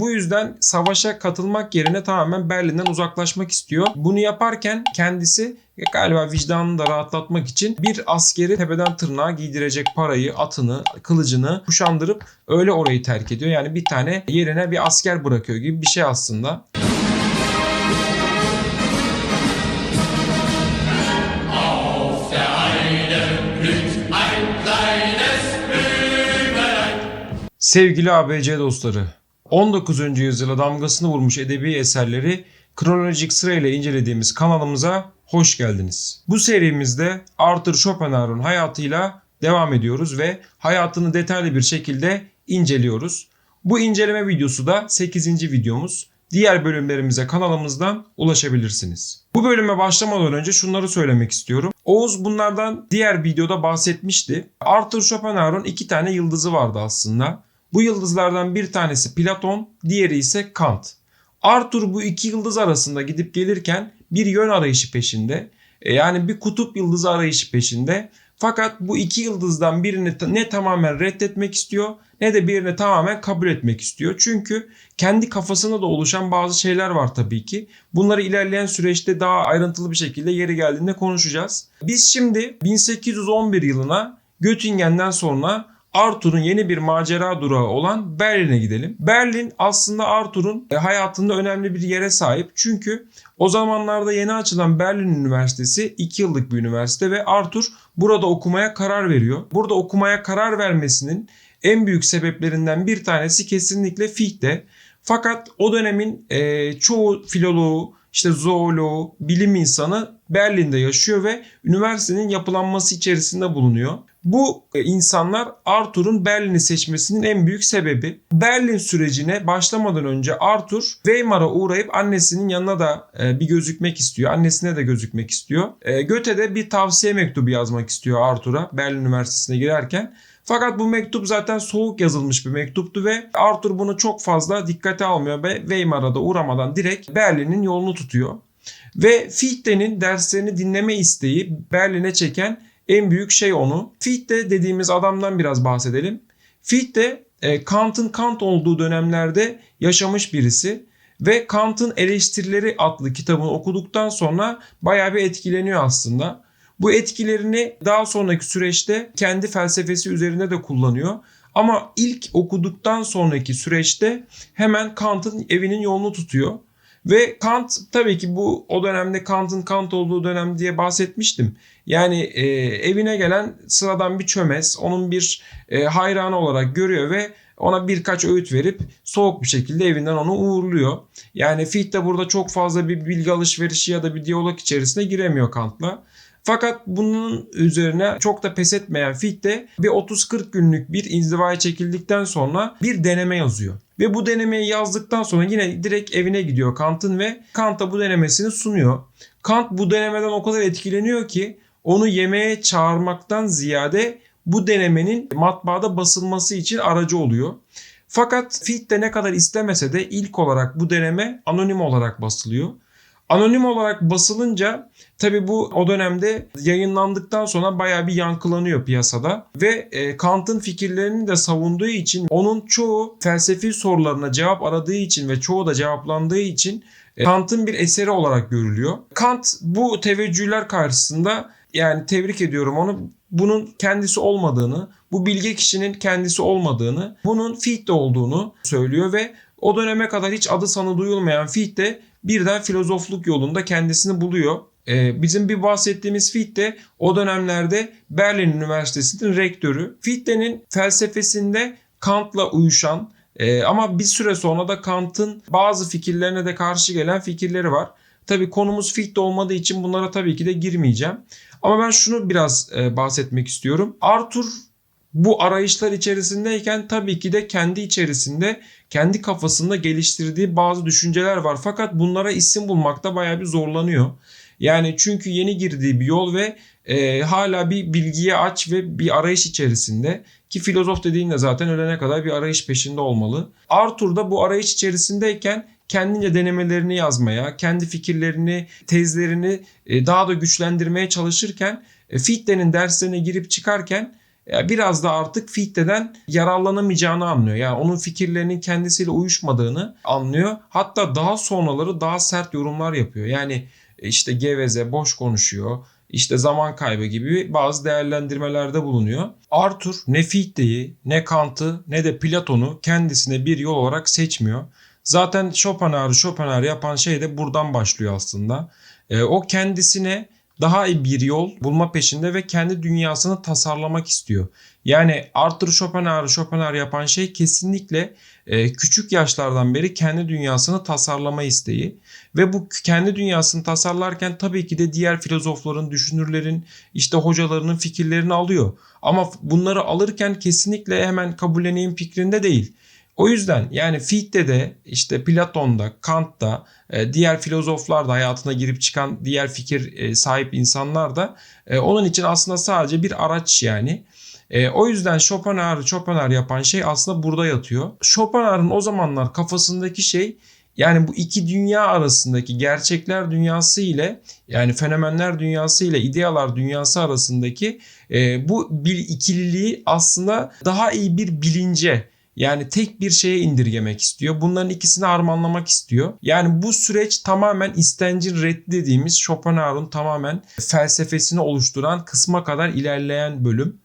bu yüzden savaşa katılmak yerine tamamen Berlin'den uzaklaşmak istiyor. Bunu yaparken kendisi galiba vicdanını da rahatlatmak için bir askeri tepeden tırnağa giydirecek parayı, atını, kılıcını kuşandırıp öyle orayı terk ediyor. Yani bir tane yerine bir asker bırakıyor gibi bir şey aslında. Sevgili ABC dostları, 19. yüzyıla damgasını vurmuş edebi eserleri kronolojik sırayla incelediğimiz kanalımıza hoş geldiniz. Bu serimizde Arthur Schopenhauer'un hayatıyla devam ediyoruz ve hayatını detaylı bir şekilde inceliyoruz. Bu inceleme videosu da 8. videomuz. Diğer bölümlerimize kanalımızdan ulaşabilirsiniz. Bu bölüme başlamadan önce şunları söylemek istiyorum. Oğuz bunlardan diğer videoda bahsetmişti. Arthur Schopenhauer'un iki tane yıldızı vardı aslında. Bu yıldızlardan bir tanesi Platon, diğeri ise Kant. Arthur bu iki yıldız arasında gidip gelirken bir yön arayışı peşinde. E, Yani bir kutup yıldızı arayışı peşinde. Fakat bu iki yıldızdan birini ne tamamen reddetmek istiyor ne de birini tamamen kabul etmek istiyor. Çünkü kendi kafasında da oluşan bazı şeyler var tabii ki. Bunları ilerleyen süreçte daha ayrıntılı bir şekilde yeri geldiğinde konuşacağız. Biz şimdi 1811 yılına Göttingen'den sonra Arthur'un yeni bir macera durağı olan Berlin'e gidelim. Berlin aslında Arthur'un e, hayatında önemli bir yere sahip. Çünkü o zamanlarda yeni açılan Berlin Üniversitesi 2 yıllık bir üniversite ve Arthur burada okumaya karar veriyor. Burada okumaya karar vermesinin en büyük sebeplerinden bir tanesi kesinlikle Fichte. Fakat o dönemin e, çoğu filoloğu, işte zooloğu, bilim insanı Berlin'de yaşıyor ve üniversitenin yapılanması içerisinde bulunuyor. Bu e, insanlar Arthur'un Berlin'i seçmesinin en büyük sebebi. Berlin sürecine başlamadan önce Arthur Weimar'a uğrayıp annesinin yanına da e, bir gözükmek istiyor. Annesine de gözükmek istiyor. E, Göte'de bir tavsiye mektubu yazmak istiyor Arthur'a Berlin Üniversitesi'ne girerken. Fakat bu mektup zaten soğuk yazılmış bir mektuptu ve Arthur bunu çok fazla dikkate almıyor ve Weimar'a da uğramadan direkt Berlin'in yolunu tutuyor. Ve Fichte'nin derslerini dinleme isteği Berlin'e çeken en büyük şey onu. Fichte dediğimiz adamdan biraz bahsedelim. Fichte e, Kant'ın Kant olduğu dönemlerde yaşamış birisi ve Kant'ın Eleştirileri adlı kitabını okuduktan sonra bayağı bir etkileniyor aslında. Bu etkilerini daha sonraki süreçte kendi felsefesi üzerinde de kullanıyor. Ama ilk okuduktan sonraki süreçte hemen Kant'ın evinin yolunu tutuyor. Ve Kant tabii ki bu o dönemde Kant'ın Kant olduğu dönem diye bahsetmiştim. Yani e, evine gelen sıradan bir çömez onun bir e, hayranı olarak görüyor ve ona birkaç öğüt verip soğuk bir şekilde evinden onu uğurluyor. Yani Fichte burada çok fazla bir bilgi alışverişi ya da bir diyalog içerisine giremiyor Kant'la. Fakat bunun üzerine çok da pes etmeyen Fichte bir 30-40 günlük bir inzivaya çekildikten sonra bir deneme yazıyor. Ve bu denemeyi yazdıktan sonra yine direkt evine gidiyor Kant'ın ve Kant'a bu denemesini sunuyor. Kant bu denemeden o kadar etkileniyor ki onu yemeğe çağırmaktan ziyade bu denemenin matbaada basılması için aracı oluyor. Fakat Fichte ne kadar istemese de ilk olarak bu deneme anonim olarak basılıyor. Anonim olarak basılınca tabi bu o dönemde yayınlandıktan sonra bayağı bir yankılanıyor piyasada ve e, Kant'ın fikirlerini de savunduğu için onun çoğu felsefi sorularına cevap aradığı için ve çoğu da cevaplandığı için e, Kant'ın bir eseri olarak görülüyor. Kant bu teveccühler karşısında yani tebrik ediyorum onu bunun kendisi olmadığını, bu bilge kişinin kendisi olmadığını, bunun Fichte olduğunu söylüyor ve o döneme kadar hiç adı sanı duyulmayan Fichte birden filozofluk yolunda kendisini buluyor. Ee, bizim bir bahsettiğimiz Fichte o dönemlerde Berlin Üniversitesi'nin rektörü. Fichte'nin felsefesinde Kant'la uyuşan e, ama bir süre sonra da Kant'ın bazı fikirlerine de karşı gelen fikirleri var. Tabii konumuz Fichte olmadığı için bunlara tabii ki de girmeyeceğim. Ama ben şunu biraz e, bahsetmek istiyorum. Arthur bu arayışlar içerisindeyken tabii ki de kendi içerisinde, kendi kafasında geliştirdiği bazı düşünceler var. Fakat bunlara isim bulmakta bayağı bir zorlanıyor. Yani çünkü yeni girdiği bir yol ve e, hala bir bilgiye aç ve bir arayış içerisinde. Ki filozof dediğinde zaten ölene kadar bir arayış peşinde olmalı. Arthur da bu arayış içerisindeyken kendince denemelerini yazmaya, kendi fikirlerini, tezlerini e, daha da güçlendirmeye çalışırken e, Fichte'nin derslerine girip çıkarken biraz da artık Fichte'den yararlanamayacağını anlıyor. Yani onun fikirlerinin kendisiyle uyuşmadığını anlıyor. Hatta daha sonraları daha sert yorumlar yapıyor. Yani işte geveze, boş konuşuyor. işte zaman kaybı gibi bazı değerlendirmelerde bulunuyor. Arthur ne Fichte'yi, ne Kant'ı, ne de Platon'u kendisine bir yol olarak seçmiyor. Zaten Schopenhauer'ı Schopenhauer yapan şey de buradan başlıyor aslında. E, o kendisine daha iyi bir yol bulma peşinde ve kendi dünyasını tasarlamak istiyor. Yani Arthur Schopenhauer'ı Schopenhauer yapan şey kesinlikle e, küçük yaşlardan beri kendi dünyasını tasarlama isteği ve bu kendi dünyasını tasarlarken tabii ki de diğer filozofların, düşünürlerin, işte hocalarının fikirlerini alıyor. Ama bunları alırken kesinlikle hemen kabulleneyim fikrinde değil. O yüzden yani Fichte'de işte Platon'da, Kant'ta, e, diğer filozoflar da hayatına girip çıkan diğer fikir e, sahip insanlar da e, onun için aslında sadece bir araç yani. O yüzden Schopenhauer'ı Schopenhauer yapan şey aslında burada yatıyor. Schopenhauer'ın o zamanlar kafasındaki şey yani bu iki dünya arasındaki gerçekler dünyası ile yani fenomenler dünyası ile idealar dünyası arasındaki bu bir ikililiği aslında daha iyi bir bilince yani tek bir şeye indirgemek istiyor. Bunların ikisini harmanlamak istiyor. Yani bu süreç tamamen istencin reddi dediğimiz Schopenhauer'un tamamen felsefesini oluşturan kısma kadar ilerleyen bölüm.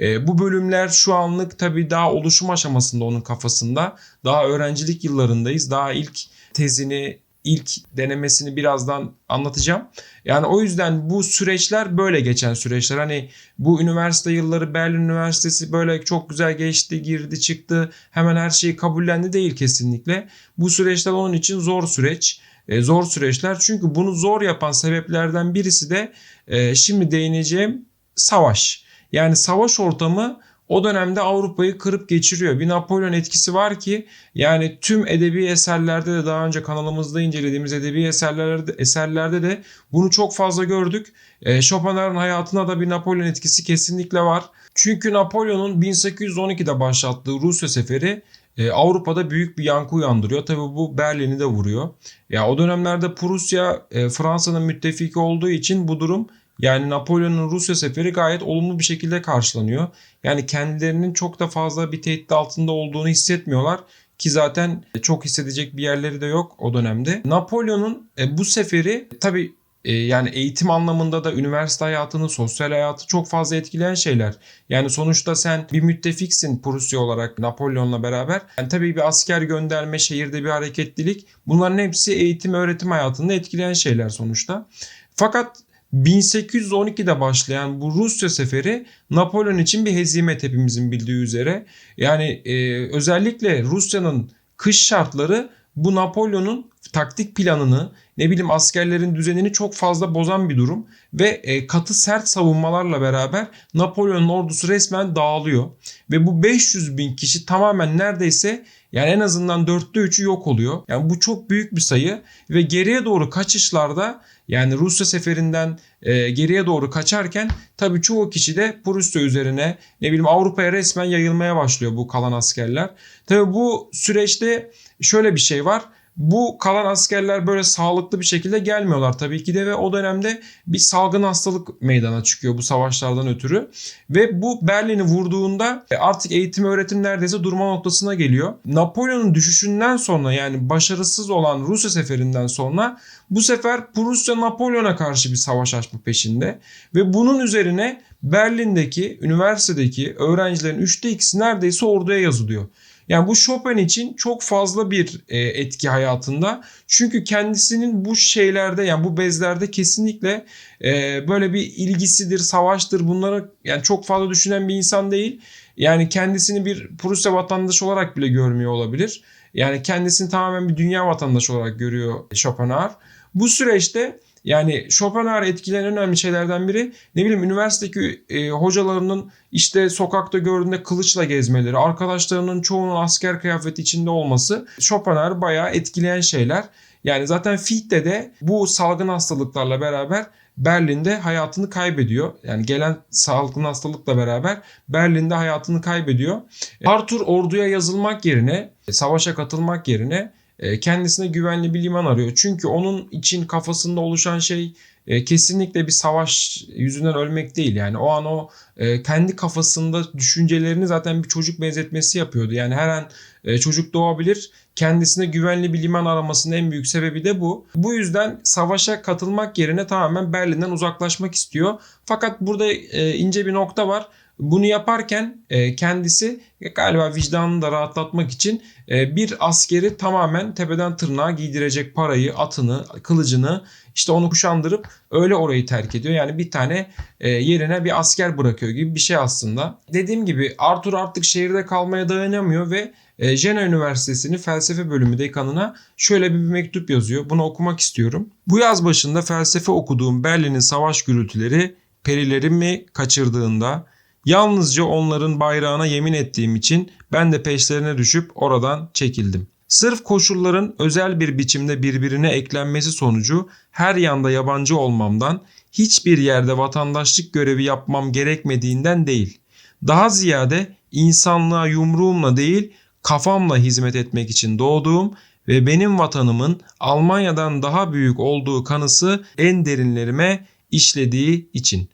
E, bu bölümler şu anlık tabii daha oluşum aşamasında onun kafasında. Daha öğrencilik yıllarındayız. Daha ilk tezini ilk denemesini birazdan anlatacağım. Yani o yüzden bu süreçler böyle geçen süreçler. Hani bu üniversite yılları Berlin Üniversitesi böyle çok güzel geçti, girdi, çıktı. Hemen her şeyi kabullendi değil kesinlikle. Bu süreçler onun için zor süreç. E, zor süreçler. Çünkü bunu zor yapan sebeplerden birisi de e, şimdi değineceğim savaş. Yani savaş ortamı o dönemde Avrupa'yı kırıp geçiriyor. Bir Napolyon etkisi var ki yani tüm edebi eserlerde de daha önce kanalımızda incelediğimiz edebi eserlerde, eserlerde de bunu çok fazla gördük. E, Schopenhauer'ın hayatına da bir Napolyon etkisi kesinlikle var. Çünkü Napolyon'un 1812'de başlattığı Rusya seferi e, Avrupa'da büyük bir yankı uyandırıyor. Tabi bu Berlin'i de vuruyor. Ya o dönemlerde Prusya e, Fransa'nın müttefiki olduğu için bu durum yani Napolyon'un Rusya seferi gayet olumlu bir şekilde karşılanıyor. Yani kendilerinin çok da fazla bir tehdit altında olduğunu hissetmiyorlar ki zaten çok hissedecek bir yerleri de yok o dönemde. Napolyon'un e, bu seferi tabi e, yani eğitim anlamında da üniversite hayatını, sosyal hayatı çok fazla etkileyen şeyler. Yani sonuçta sen bir müttefiksin Prusya olarak Napolyon'la beraber. Yani tabii bir asker gönderme, şehirde bir hareketlilik bunların hepsi eğitim öğretim hayatında etkileyen şeyler sonuçta. Fakat 1812'de başlayan bu Rusya seferi Napolyon için bir hezimet hepimizin bildiği üzere. Yani e, özellikle Rusya'nın kış şartları bu Napolyon'un taktik planını ne bileyim askerlerin düzenini çok fazla bozan bir durum ve e, katı sert savunmalarla beraber Napolyon'un ordusu resmen dağılıyor ve bu 500 bin kişi tamamen neredeyse yani en azından dörtte üçü yok oluyor. Yani bu çok büyük bir sayı ve geriye doğru kaçışlarda yani Rusya seferinden e, geriye doğru kaçarken tabii çoğu kişi de Prusya üzerine ne bileyim Avrupa'ya resmen yayılmaya başlıyor bu kalan askerler. Tabii bu süreçte şöyle bir şey var. Bu kalan askerler böyle sağlıklı bir şekilde gelmiyorlar tabii ki de ve o dönemde bir salgın hastalık meydana çıkıyor bu savaşlardan ötürü. Ve bu Berlin'i vurduğunda e, artık eğitim öğretim neredeyse durma noktasına geliyor. Napolyon'un düşüşünden sonra yani başarısız olan Rusya seferinden sonra bu sefer Prusya Napolyon'a karşı bir savaş açma peşinde. Ve bunun üzerine Berlin'deki üniversitedeki öğrencilerin üçte ikisi neredeyse orduya yazılıyor. Yani bu Chopin için çok fazla bir e, etki hayatında. Çünkü kendisinin bu şeylerde yani bu bezlerde kesinlikle e, böyle bir ilgisidir, savaştır bunları yani çok fazla düşünen bir insan değil. Yani kendisini bir Prusya vatandaşı olarak bile görmüyor olabilir. Yani kendisini tamamen bir dünya vatandaşı olarak görüyor Schopenhauer. Bu süreçte yani Schopenhauer etkileyen önemli şeylerden biri ne bileyim üniversitedeki e, hocalarının işte sokakta gördüğünde kılıçla gezmeleri, arkadaşlarının çoğunun asker kıyafeti içinde olması Schopenhauer bayağı etkileyen şeyler. Yani zaten Fichte de bu salgın hastalıklarla beraber Berlin'de hayatını kaybediyor. Yani gelen salgın hastalıkla beraber Berlin'de hayatını kaybediyor. Arthur orduya yazılmak yerine, savaşa katılmak yerine e, kendisine güvenli bir liman arıyor. Çünkü onun için kafasında oluşan şey e, kesinlikle bir savaş yüzünden ölmek değil. Yani o an o e, kendi kafasında düşüncelerini zaten bir çocuk benzetmesi yapıyordu. Yani her an e, çocuk doğabilir. Kendisine güvenli bir liman aramasının en büyük sebebi de bu. Bu yüzden savaşa katılmak yerine tamamen Berlin'den uzaklaşmak istiyor. Fakat burada e, ince bir nokta var. Bunu yaparken e, kendisi galiba vicdanını da rahatlatmak için e, bir askeri tamamen tepeden tırnağa giydirecek parayı, atını, kılıcını işte onu kuşandırıp öyle orayı terk ediyor. Yani bir tane e, yerine bir asker bırakıyor gibi bir şey aslında. Dediğim gibi Arthur artık şehirde kalmaya dayanamıyor ve Jena Üniversitesi'nin felsefe bölümü dekanına şöyle bir mektup yazıyor. Bunu okumak istiyorum. Bu yaz başında felsefe okuduğum Berlin'in savaş gürültüleri perilerimi kaçırdığında Yalnızca onların bayrağına yemin ettiğim için ben de peşlerine düşüp oradan çekildim. Sırf koşulların özel bir biçimde birbirine eklenmesi sonucu her yanda yabancı olmamdan, hiçbir yerde vatandaşlık görevi yapmam gerekmediğinden değil. Daha ziyade insanlığa yumruğumla değil, kafamla hizmet etmek için doğduğum ve benim vatanımın Almanya'dan daha büyük olduğu kanısı en derinlerime işlediği için.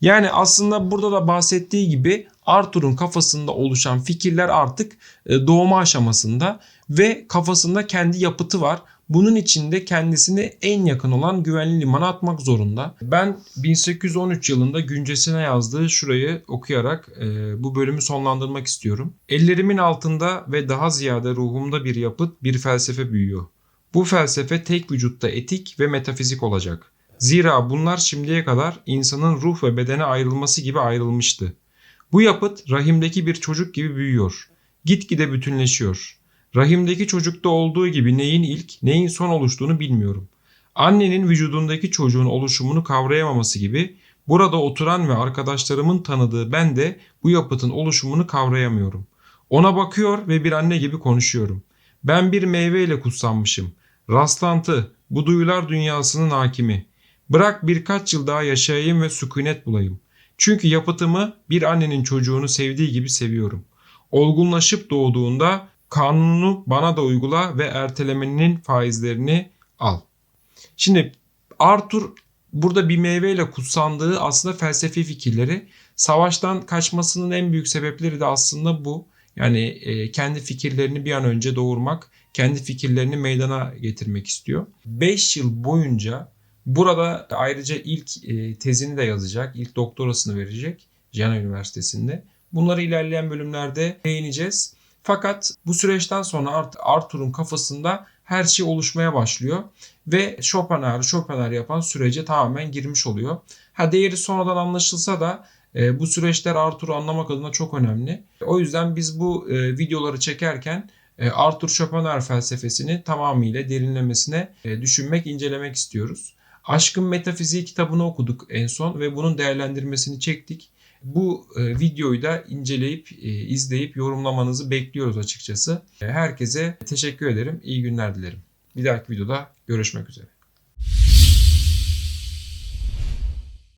Yani aslında burada da bahsettiği gibi Arthur'un kafasında oluşan fikirler artık e, doğma aşamasında ve kafasında kendi yapıtı var. Bunun içinde kendisine en yakın olan güvenli limana atmak zorunda. Ben 1813 yılında güncesine yazdığı şurayı okuyarak e, bu bölümü sonlandırmak istiyorum. Ellerimin altında ve daha ziyade ruhumda bir yapıt, bir felsefe büyüyor. Bu felsefe tek vücutta etik ve metafizik olacak. Zira bunlar şimdiye kadar insanın ruh ve bedene ayrılması gibi ayrılmıştı. Bu yapıt rahimdeki bir çocuk gibi büyüyor. Gitgide bütünleşiyor. Rahimdeki çocukta olduğu gibi neyin ilk, neyin son oluştuğunu bilmiyorum. Annenin vücudundaki çocuğun oluşumunu kavrayamaması gibi burada oturan ve arkadaşlarımın tanıdığı ben de bu yapıtın oluşumunu kavrayamıyorum. Ona bakıyor ve bir anne gibi konuşuyorum. Ben bir meyveyle kutsanmışım. Rastlantı, bu duyular dünyasının hakimi. Bırak birkaç yıl daha yaşayayım ve sükunet bulayım. Çünkü yapıtımı bir annenin çocuğunu sevdiği gibi seviyorum. Olgunlaşıp doğduğunda kanunu bana da uygula ve ertelemenin faizlerini al. Şimdi Arthur burada bir meyveyle kutsandığı aslında felsefi fikirleri. Savaştan kaçmasının en büyük sebepleri de aslında bu. Yani e, kendi fikirlerini bir an önce doğurmak, kendi fikirlerini meydana getirmek istiyor. 5 yıl boyunca Burada ayrıca ilk e, tezini de yazacak, ilk doktorasını verecek Jena Üniversitesi'nde. Bunları ilerleyen bölümlerde değineceğiz. Fakat bu süreçten sonra Arthur'un kafasında her şey oluşmaya başlıyor ve Schopenhauer Schopenhauer yapan sürece tamamen girmiş oluyor. Ha değeri sonradan anlaşılsa da e, bu süreçler Arthur'u anlamak adına çok önemli. O yüzden biz bu e, videoları çekerken e, Arthur Schopenhauer felsefesini tamamıyla derinlemesine e, düşünmek, incelemek istiyoruz. Aşkın Metafiziği kitabını okuduk en son ve bunun değerlendirmesini çektik. Bu e, videoyu da inceleyip, e, izleyip yorumlamanızı bekliyoruz açıkçası. E, herkese teşekkür ederim. İyi günler dilerim. Bir dahaki videoda görüşmek üzere.